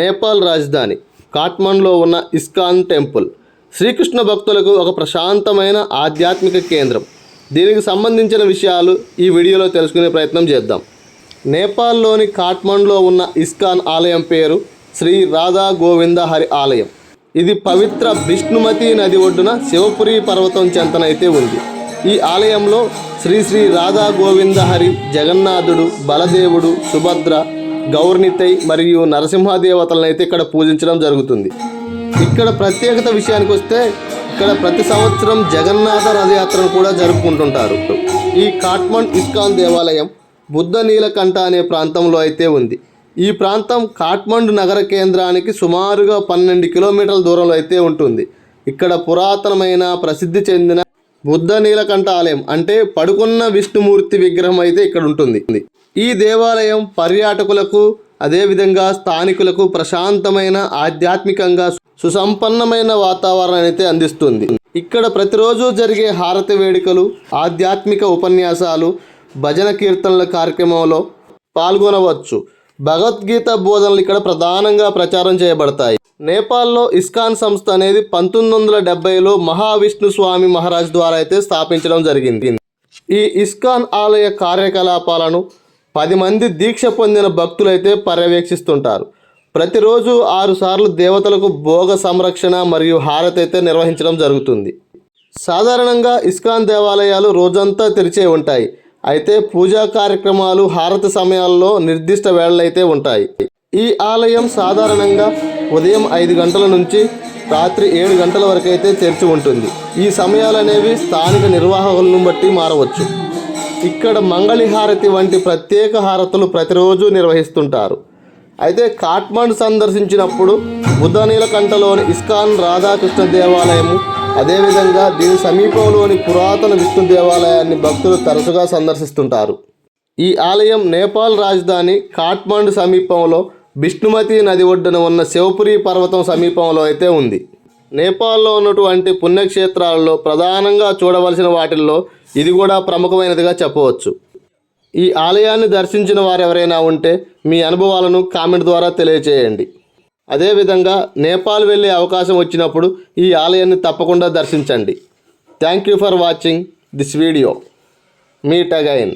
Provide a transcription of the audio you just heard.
నేపాల్ రాజధాని కాట్మండ్లో ఉన్న ISKCON temple. Srikrishna భక్తులకు ఒక ప్రశాంతమైన ఆధ్యాత్మిక కేంద్రం. దీనికి సంబంధించిన విషయాలు ఈ వీడియోలో తెలుసుకునే ప్రయత్నం చేద్దాం. నేపాల్లోని కాట్మండ్లో ఉన్న ఇస్కాన్ ఆలయం పేరు శ్రీ రాధా గోవింద హరి ఆలయం. ఇది పవిత్ర విష్ణుమతి నది ఒడ్డున శివపురి పర్వతం చెంతనైతే ఉంది. ఈ ఆలయంలో శ్రీ శ్రీ రాధా గోవింద హరి జగన్నాథుడు బలదేవుడు సుభద్ర గౌర్నితై మరియు నరసింహదేవతలను అయితే ఇక్కడ పూజించడం జరుగుతుంది. ఇక్కడ ప్రత్యేకత విషయానికి వస్తే ఇక్కడ ప్రతి సంవత్సరం జగన్నాథ రథయాత్రను కూడా జరుపుకుంటుంటారు. ఈ కాట్మండ్ ఇస్కాన్ దేవాలయం బుద్ధ నీలకంఠ అనే ప్రాంతంలో అయితే ఉంది. ఈ ప్రాంతం కాట్మండ్ నగర కేంద్రానికి సుమారుగా పన్నెండు కిలోమీటర్ల దూరంలో అయితే ఉంటుంది. ఇక్కడ పురాతనమైన ప్రసిద్ధి చెందిన బుద్ధ నీలకంఠ ఆలయం అంటే పడుకున్న విష్ణుమూర్తి విగ్రహం అయితే ఇక్కడ ఉంటుంది. ఈ దేవాలయం పర్యాటకులకు అదేవిధంగా స్థానికులకు ప్రశాంతమైన ఆధ్యాత్మికంగా సుసంపన్నమైన వాతావరణాన్ని అయితే అందిస్తుంది. ఇక్కడ ప్రతిరోజు జరిగే హారతి వేడుకలు ఆధ్యాత్మిక ఉపన్యాసాలు భజన కీర్తనల కార్యక్రమంలో పాల్గొనవచ్చు. భగవద్గీత బోధనలు ఇక్కడ ప్రధానంగా ప్రచారం చేయబడతాయి. నేపాల్లో ఇస్కాన్ సంస్థ అనేది పంతొమ్మిది వందల డెబ్బైలో మహావిష్ణు స్వామి మహారాజ్ ద్వారా అయితే స్థాపించడం జరిగింది. ఈ ఇస్కాన్ ఆలయ కార్యకలాపాలను పది మంది దీక్ష పొందిన భక్తులైతే పర్యవేక్షిస్తుంటారు. ప్రతిరోజు ఆరు సార్లు దేవతలకు భోగ సంరక్షణ మరియు హారతి అయితే నిర్వహించడం జరుగుతుంది. సాధారణంగా ఇస్కాన్ దేవాలయాలు రోజంతా తెరిచే ఉంటాయి. అయితే పూజా కార్యక్రమాలు హారతి సమయాల్లో నిర్దిష్ట వేళలైతే ఉంటాయి. ఈ ఆలయం సాధారణంగా ఉదయం ఐదు గంటల నుంచి రాత్రి ఏడు గంటల వరకు అయితే తెరిచి ఉంటుంది. ఈ సమయాలు అనేవి స్థానిక నిర్వాహకులను బట్టి మారవచ్చు. ఇక్కడ మంగళి హారతి వంటి ప్రత్యేక హారతులు ప్రతిరోజు నిర్వహిస్తుంటారు. అయితే కాట్మండ్ సందర్శించినప్పుడు బుద్ధ నీలకంఠలోని ఇస్కాన్ రాధాకృష్ణ దేవాలయము అదేవిధంగా దీని సమీపంలోని పురాతన విష్ణు దేవాలయాన్ని భక్తులు తరచుగా సందర్శిస్తుంటారు. ఈ ఆలయం నేపాల్ రాజధాని కాఠ్మండు సమీపంలో విష్ణుమతి నది ఒడ్డున ఉన్న శివపురి పర్వతం సమీపంలో అయితే ఉంది. నేపాల్లో ఉన్నటువంటి పుణ్యక్షేత్రాలలో ప్రధానంగా చూడవలసిన వాటిల్లో ఇది కూడా ప్రముఖమైనదిగా చెప్పవచ్చు. ఈ ఆలయాన్ని దర్శించిన వారు ఎవరైనా ఉంటే మీ అనుభవాలను కామెంట్ ద్వారా తెలియచేయండి. అదేవిధంగా నేపాల్ వెళ్ళే అవకాశం వచ్చినప్పుడు ఈ ఆలయాన్ని తప్పకుండా దర్శించండి. Thank you for watching this video meet again